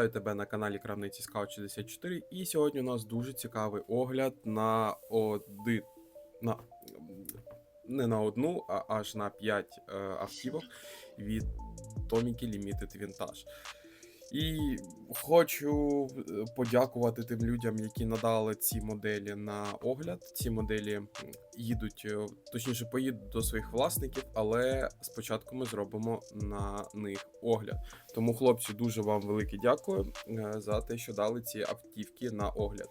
Вітаю тебе на каналі Крамниці Скаут 64 і сьогодні у нас дуже цікавий огляд на один. На, не на одну, а аж на 5 е, автівок від Томіки Limited Vintage. І хочу е, подякувати тим людям, які надали ці моделі на огляд. Ці моделі їдуть, е, точніше, поїдуть до своїх власників, але спочатку ми зробимо на них огляд. Тому, хлопці, дуже вам велике дякую е, за те, що дали ці автівки на огляд.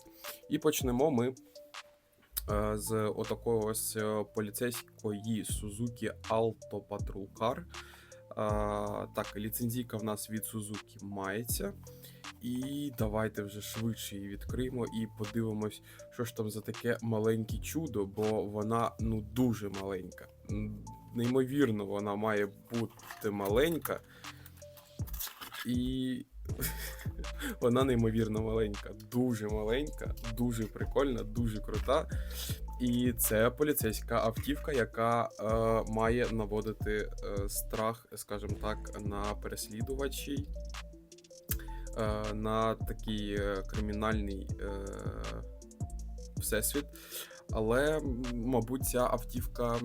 І почнемо ми з отакої ось поліцейської Suzuki Alto Patrol Car. Так, ліцензійка в нас від Suzuki мається. І давайте вже швидше її відкриємо і подивимось, що ж там за таке маленьке чудо, бо вона ну дуже маленька. Неймовірно, вона має бути маленька. І вона неймовірно маленька, дуже маленька, дуже прикольна, дуже крута. І це поліцейська автівка, яка е, має наводити е, страх, скажімо так, на переслідувачів, е, на такий е, кримінальний е, всесвіт. Але, мабуть, ця автівка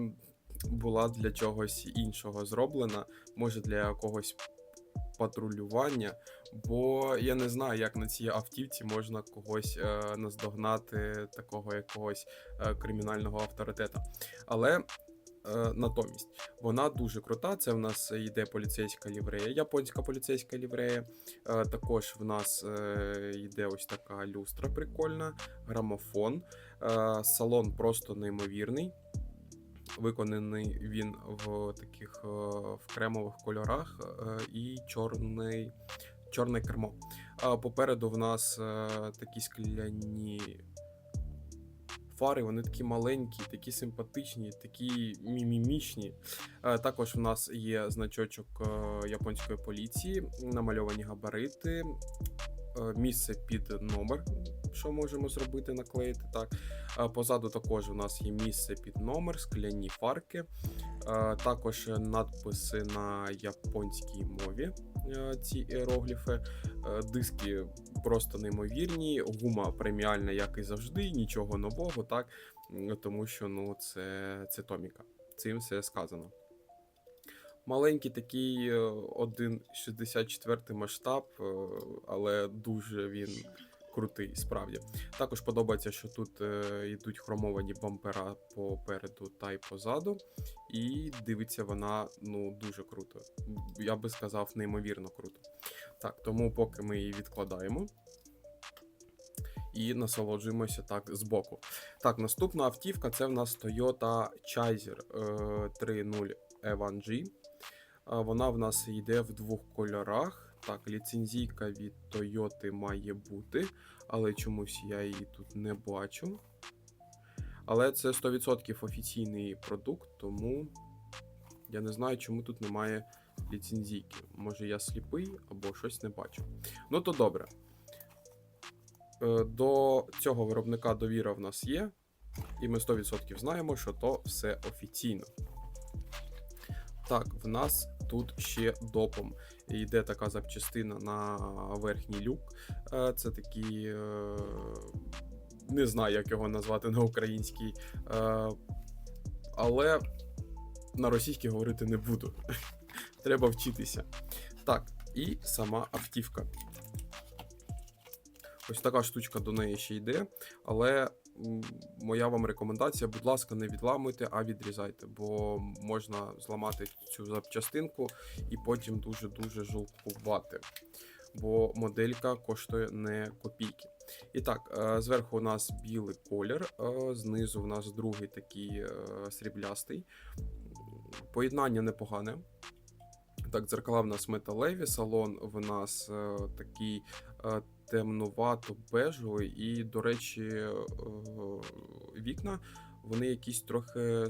була для чогось іншого зроблена, може для якогось патрулювання, бо я не знаю, як на цій автівці можна когось е, наздогнати, такого якогось е, кримінального авторитета. Але е, натомість вона дуже крута. Це в нас йде поліцейська ліврея, японська поліцейська ліврея. Е, також в нас е, йде ось така люстра прикольна, грамофон. Салон просто неймовірний. Виконаний він в таких е, в кремових кольорах е, і чорний, чорне кермо. А попереду в нас е, такі скляні фари, вони такі маленькі, такі симпатичні, такі мімімічні. Також в нас є значочок японської поліції, намальовані габарити, місце під номер, що можемо зробити, наклеїти так. Е, Позаду також у нас є місце під номер, скляні фарки, е, також надписи на японській мові. е, Ці іерогліфи, Е, диски просто неймовірні, гума преміальна, як і завжди, нічого нового, так тому що ну це, це Томіка. Цим все сказано. Маленький такий е, 1,64 масштаб, е, але дуже він крутий, справді. Також подобається, що тут е, йдуть хромовані бампера попереду та й позаду. І дивиться вона ну дуже круто. Я би сказав, неймовірно круто. Так, тому поки ми її відкладаємо. І насолоджуємося так збоку. Так, наступна автівка це в нас Toyota Chaser е, 3.0 E1G. А, Вона в нас йде в двох кольорах. Так, ліцензійка від Toyota має бути, але чомусь я її тут не бачу. Але це 100% офіційний продукт, тому я не знаю, чому тут немає ліцензійки. Може я сліпий або щось не бачу. Ну то добре. Е, До цього виробника довіра в нас є, і ми 100% знаємо, що то все офіційно. Так, в нас тут ще допом. Йде така запчастина на верхній люк. Е, Це такий. е, Не знаю, як його назвати на українській. е, Але на російській говорити не буду. Треба вчитися. Так, і сама автівка. Ось така штучка до неї ще йде, але моя вам рекомендація, будь ласка, не відламуйте, а відрізайте, бо можна зламати цю запчастинку і потім дуже-дуже жалкувати. Бо моделька коштує не копійки. І так, е, зверху у нас білий колір, е, знизу у нас другий такий е, сріблястий. Поєднання непогане. Так, дзеркала в нас металеві, салон в нас такий е, темнувато-бежевий, і, до речі, е, вікна вони якісь трохи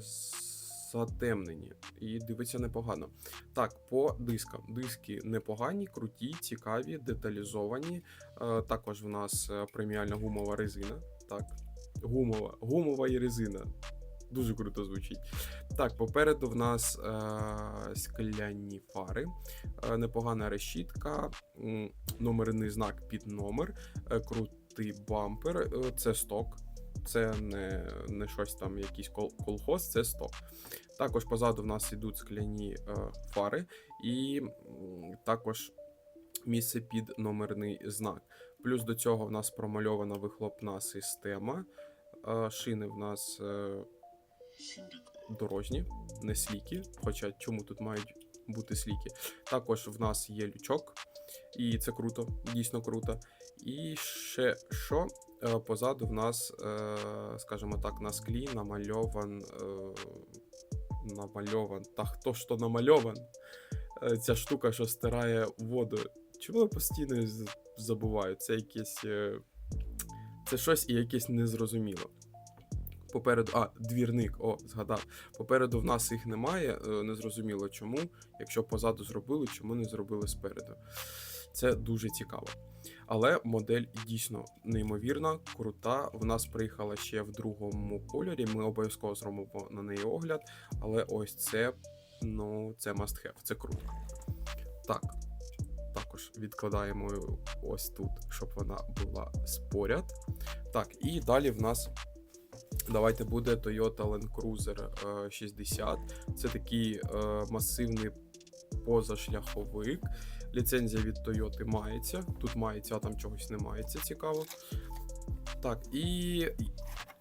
затемнені. І дивиться непогано. Так, по дискам. Диски непогані, круті, цікаві, деталізовані. Е, також в нас е, преміальна гумова резина. Так, гумова, гумова і резина. Дуже круто звучить. Так, попереду в нас е, скляні фари, е, непогана решітка, номерний знак під номер, е, крутий бампер, е, це сток. Це не, не щось там, якийсь кол- колхоз, це сток. Також позаду в нас йдуть скляні е, фари, і також місце під номерний знак. Плюс до цього в нас промальована вихлопна система. е, Шини в нас е, дорожні, не сліки. Хоча чому тут мають бути сліки? Також в нас є лючок, і це круто, дійсно круто. І ще що е, позаду в нас, е, скажімо так, на склі намальован. е, Намальован. Та хто ж то намальован? Ця штука, що стирає воду. Чому я постійно забуваю? Це якесь. Це щось і якесь незрозуміло. Попереду, а, двірник, о, згадав. Попереду в нас їх немає, е, незрозуміло чому. Якщо позаду зробили, чому не зробили спереду. Це дуже цікаво. Але модель дійсно неймовірна, крута. В нас приїхала ще в другому кольорі. Ми обов'язково зробимо на неї огляд. Але ось це, ну, це must have, це круто. Так, також відкладаємо ось тут, щоб вона була споряд. Так, і далі в нас. Давайте буде Toyota Land Cruiser е, 60. Це такий е, масивний позашляховик. Ліцензія від Toyota мається. Тут мається, а там чогось не мається, цікаво. Так, і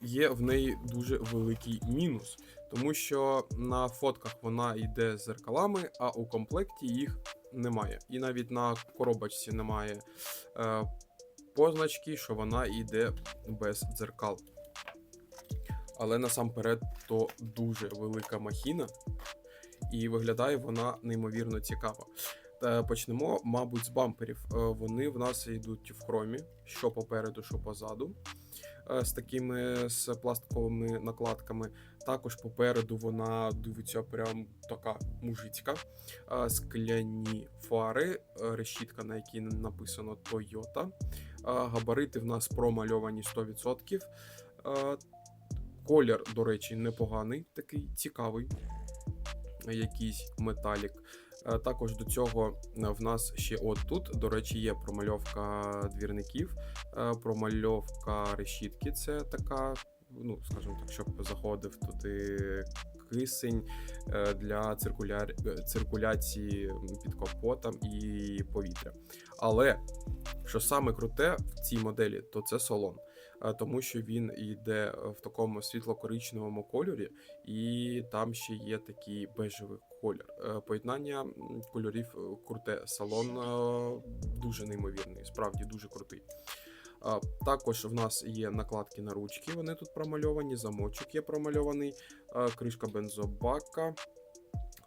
є в неї дуже великий мінус, тому що на фотках вона йде з зеркалами, а у комплекті їх немає. І навіть на коробочці немає е, позначки, що вона йде без дзеркал. Але насамперед то дуже велика махіна, і виглядає вона неймовірно цікаво. Почнемо, мабуть, з бамперів. Е, Вони в нас йдуть в хромі, що попереду, що позаду, е, з такими з пластиковими накладками. Також попереду вона дивиться прям така мужицька. Е, Скляні фари, решітка, на якій написано Toyota. Габарити в нас промальовані 100%. Колір, до речі, непоганий, такий цікавий. Якийсь металік. Е, Також до цього е, в нас ще от тут, до речі, є промальовка двірників, е, промальовка решітки. Це така, ну скажімо так, щоб заходив туди кисень для циркуляр... е, циркуляції під капотом і повітря. Але що саме круте в цій моделі, то це салон. Е, Тому що він йде в такому світло-коричневому кольорі, і там ще є такий бежевий колір. Е, Поєднання кольорів е, круте. Салон е, дуже неймовірний, справді дуже крутий. Також в нас є накладки на ручки, вони тут промальовані, замочок є промальований, е, кришка бензобака.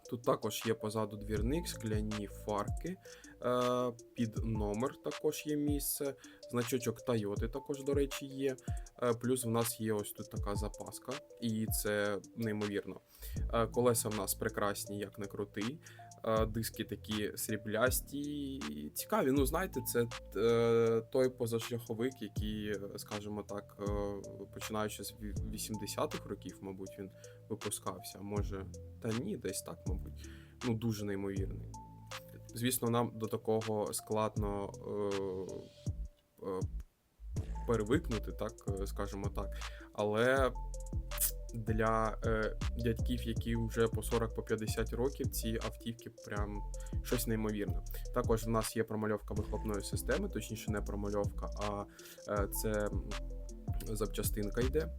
Тут також є позаду двірник, скляні фарки, е, під номер також є місце. Значочок Toyota також, до речі, є. Е, Плюс в нас є ось тут така запаска, і це неймовірно. Е, Колеса в нас прекрасні, як не крутий. Е, Диски такі сріблясті, цікаві. Ну, знаєте, це е, той позашляховик, який, е, скажімо так, е, починаючи з 80-х років, мабуть, він випускався. Може, та ні, десь так, мабуть. Ну, дуже неймовірний. Звісно, нам до такого складно е, е, перевикнути, так е, скажімо так. Але для е, дядьків, які вже по 40-50 років, ці автівки прям щось неймовірне. Також в нас є промальовка вихлопної системи, точніше, не промальовка, а е, це запчастинка йде.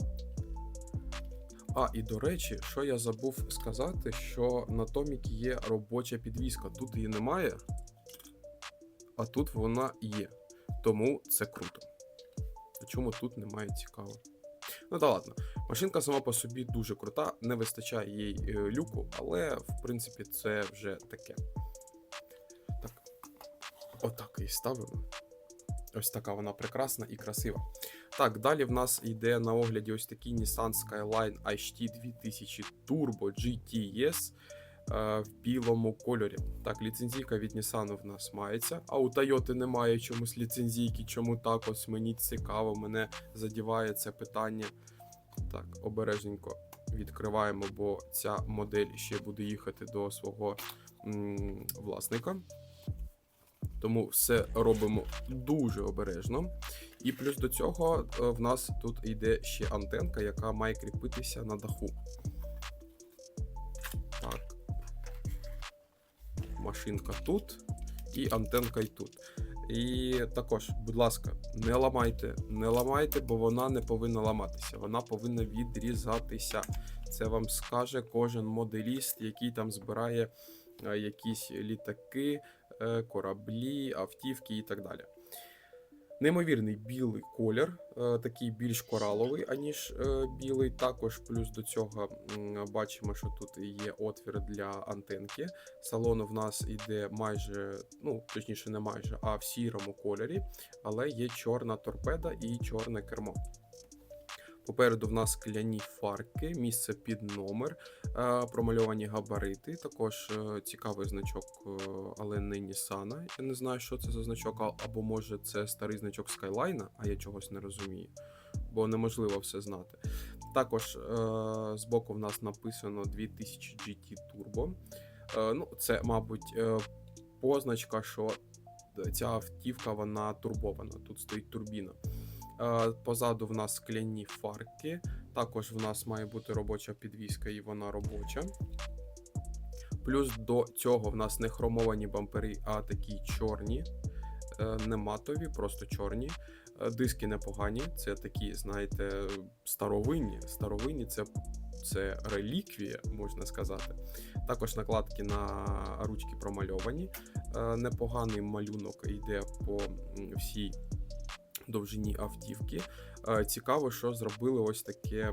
А, і до речі, що я забув сказати, що на Томікі є робоча підвіска. Тут її немає, а тут вона є. Тому це круто. Чому тут немає цікаво? Ну та ладно, машинка сама по собі дуже крута, не вистачає їй е, люку, але в принципі це вже таке. Так, отак її ставимо. Ось така вона прекрасна і красива. Так, далі в нас йде на огляді ось такий Nissan Skyline HT 2000 Turbo GTS е, в білому кольорі. Так, ліцензійка від Nissan в нас мається, а у Toyota немає чомусь ліцензійки. Чому так? Ось мені цікаво, мене задіває це питання. Так, обережненько відкриваємо, бо ця модель ще буде їхати до свого м, власника. Тому все робимо дуже обережно. І плюс до цього е, в нас тут йде ще антенка, яка має кріпитися на даху. Так. Машинка тут і антенка й тут. І також, будь ласка, не ламайте, не ламайте, бо вона не повинна ламатися. Вона повинна відрізатися. Це вам скаже кожен моделіст, який там збирає е, якісь літаки, е, кораблі, автівки і так далі. Неймовірний білий колір, е, такий більш кораловий, аніж е, білий. Також плюс до цього бачимо, що тут є отвір для антенки. Салон в нас йде майже, ну точніше, не майже, а в сірому кольорі, але є чорна торпеда і чорне кермо. Попереду в нас скляні фарки, місце під номер, е, промальовані габарити. Також е, цікавий значок, е, але не Нісана. Я не знаю, що це за значок, або може це старий значок Skyline, а я чогось не розумію, бо неможливо все знати. Також збоку в нас написано 2000 GT Turbo. Ну, це, мабуть, позначка, що ця автівка вона турбована. Тут стоїть турбіна. Е, Позаду в нас скляні фарки. Також в нас має бути робоча підвіска, і вона робоча. Плюс до цього в нас не хромовані бампери, а такі чорні, е, не матові, просто чорні. Е, Диски непогані, це такі, знаєте, старовинні. Старовинні це, це реліквія, можна сказати. Також накладки на ручки промальовані. Непоганий малюнок йде по всій довжині автівки. Е, Цікаво, що зробили ось таке,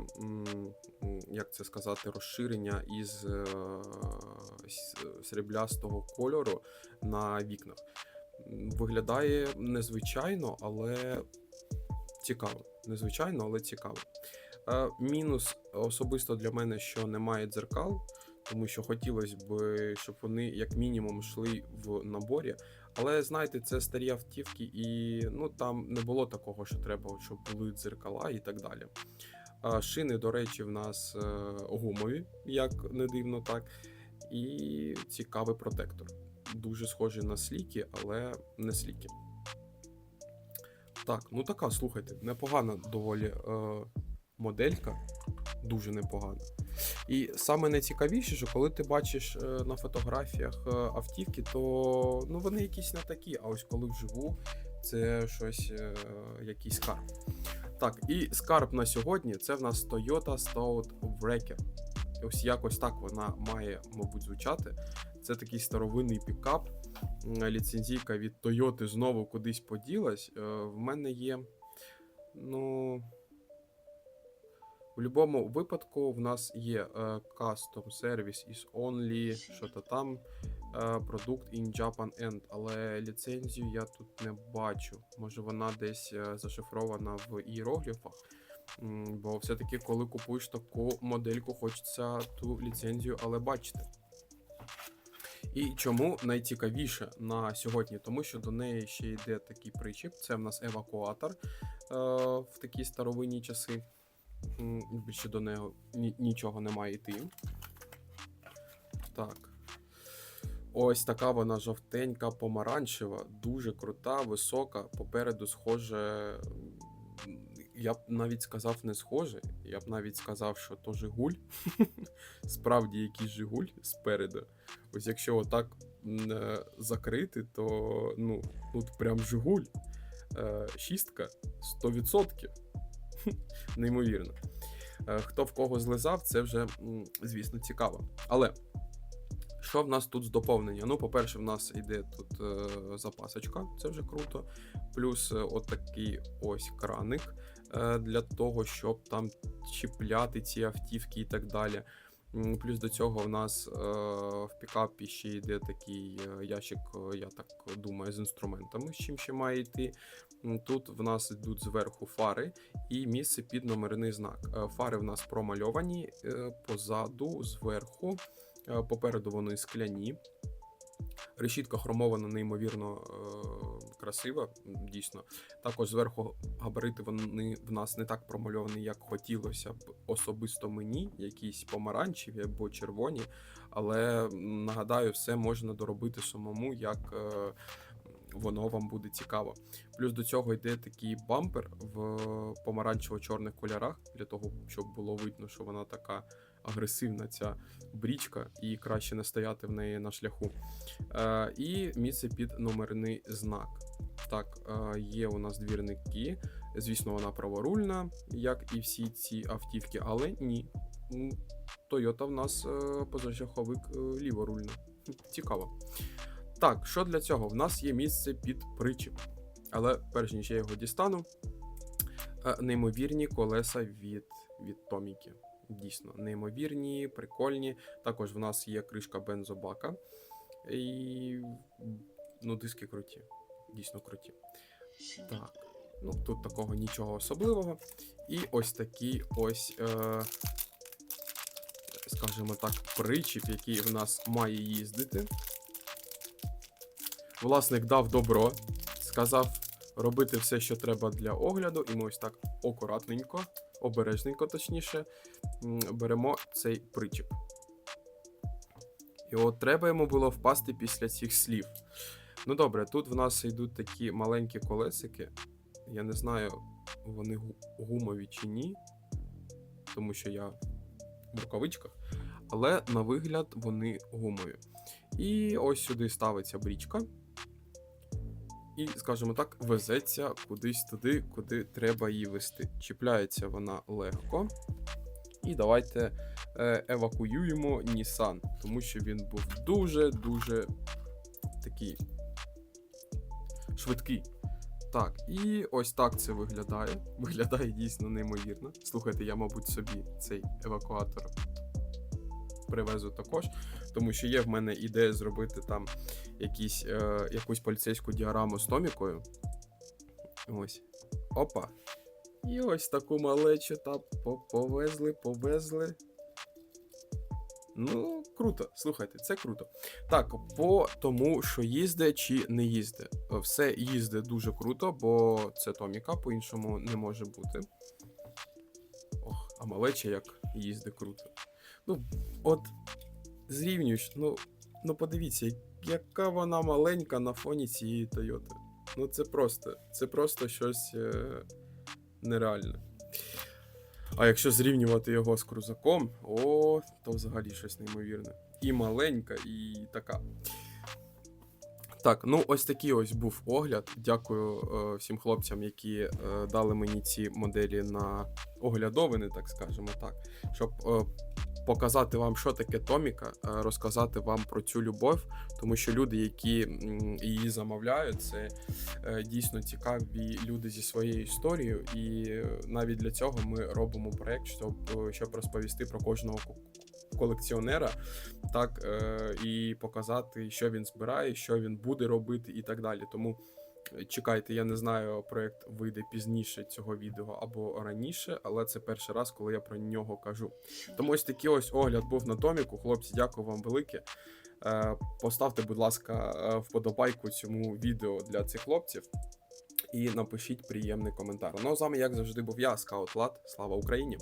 як це сказати, розширення із е, сріблястого кольору на вікнах. Виглядає незвичайно, але цікаво. Незвичайно, але цікаво. Е, Мінус особисто для мене, що немає дзеркал, тому що хотілося б, щоб вони як мінімум йшли в наборі. Але знаєте, це старі автівки, і ну там не було такого, що треба, щоб були дзеркала і так далі. Шини, до речі, в нас е, гумові, як не дивно, так. І цікавий протектор. Дуже схожий на сліки, але не сліки. Так, ну така, слухайте, непогана доволі е, моделька. Дуже непогана. І саме найцікавіше, що коли ти бачиш е, на фотографіях е, автівки, то ну, вони якісь не такі. А ось коли вживу, це щось, е, якийсь скарб. Так, і скарб на сьогодні це в нас Toyota Stout Wrecker. Ось якось так вона має, мабуть, звучати. Це такий старовинний пікап. Ліцензійка від Toyota знову кудись поділась. В мене є. Ну. В будь-якому випадку в нас є е, custom service is only, що то там, е, продукт in Japan End, але ліцензію я тут не бачу. Може вона десь е, зашифрована в іерогліфах. Бо все-таки, коли купуєш таку модельку, хочеться ту ліцензію, але бачити. І чому найцікавіше на сьогодні? Тому що до неї ще йде такий причіп. Це в нас евакуатор е, в такі старовинні часи. Більше до нього нічого не має йти. Так. Ось така вона жовтенька, помаранчева, дуже крута, висока. Попереду схоже. Я б навіть сказав не схоже. Я б навіть сказав, що то Жигуль. Справді якийсь Жигуль спереду. Ось якщо отак е, закрити, то ну, тут прям Жигуль. Е, Шістка 100%. Неймовірно. Е, Хто в кого злизав, це вже, звісно, цікаво. Але що в нас тут з доповнення? Ну, по-перше, в нас йде тут е, запасочка, це вже круто. Плюс е, отакий ось краник е, для того, щоб там чіпляти ці автівки і так далі. Плюс до цього в нас е, в пікапі ще йде такий е, ящик, е, я так думаю, з інструментами, з чим ще має йти. Тут в нас йдуть зверху фари і місце під номерний знак. Фари в нас промальовані позаду, зверху, попереду вони скляні. Решітка хромована неймовірно красива, дійсно. Також зверху габарити вони в нас не так промальовані, як хотілося б особисто мені, якісь помаранчеві або червоні. Але нагадаю, все можна доробити самому, як е, воно вам буде цікаво. Плюс до цього йде такий бампер в помаранчево-чорних кольорах, для того, щоб було видно, що вона така агресивна, ця брічка, і краще не стояти в неї на шляху. Е, і місце під номерний знак. Так, е, є у нас двірники. Звісно, вона праворульна, як і всі ці автівки, але ні. М, Toyota в нас е, позашляховик е, ліворульна. Цікаво. Так, що для цього? В нас є місце під причіп. Але перш ніж я його дістану, е, неймовірні колеса від, від Томіки. Дійсно, неймовірні, прикольні. Також в нас є кришка бензобака. І ну, диски круті. Дійсно круті. Так. Ну, тут такого нічого особливого. І ось такий ось, е, скажімо так, причіп, який в нас має їздити. Власник дав добро, сказав робити все, що треба для огляду, і ми ось так акуратненько, обережненько, точніше, беремо цей причіп. І от треба йому було впасти після цих слів. Ну добре, тут в нас йдуть такі маленькі колесики. Я не знаю, вони гумові чи ні, тому що я в рукавичках, але на вигляд вони гумові. І ось сюди ставиться брічка. І, скажімо так, везеться кудись туди, куди треба її вести. Чіпляється вона легко. І давайте е, евакуюємо Nissan, тому що він був дуже-дуже такий швидкий. Так, і ось так це виглядає. Виглядає дійсно неймовірно. Слухайте, я, мабуть, собі цей евакуатор привезу також, тому що є в мене ідея зробити там якісь, е, якусь поліцейську діаграму з Томікою. Ось. Опа. І ось таку малечу та повезли, повезли. Ну, круто, слухайте, це круто. Так, по тому, що їзде чи не їзде. Е, Все їзде дуже круто, бо це Томіка, по-іншому не може бути. Ох, а малеча як їзде круто. Ну, от зрівнюєш, ну, ну подивіться, яка вона маленька на фоні цієї Тойоти. Ну, це просто, це просто щось е, нереальне. А якщо зрівнювати його з крузаком, о, то взагалі щось неймовірне. І маленька, і така. Так, ну ось такий ось був огляд. Дякую е, всім хлопцям, які е, дали мені ці моделі на оглядовини, так скажемо так, щоб е, показати вам, що таке Томіка, розказати вам про цю любов, тому що люди, які її замовляють, це е, дійсно цікаві люди зі своєю історією, і е, навіть для цього ми робимо проект, щоб, е, щоб розповісти про кожного колекціонера, так і показати, що він збирає, що він буде робити, і так далі. Тому. Чекайте, я не знаю, проект вийде пізніше цього відео або раніше, але це перший раз, коли я про нього кажу. Тому ось такий ось огляд був на Томіку. Хлопці, дякую вам велике. Е, Поставте, будь ласка, е, вподобайку цьому відео для цих хлопців і напишіть приємний коментар. Ну з вами, як завжди, був я, Скаут Лад. Слава Україні!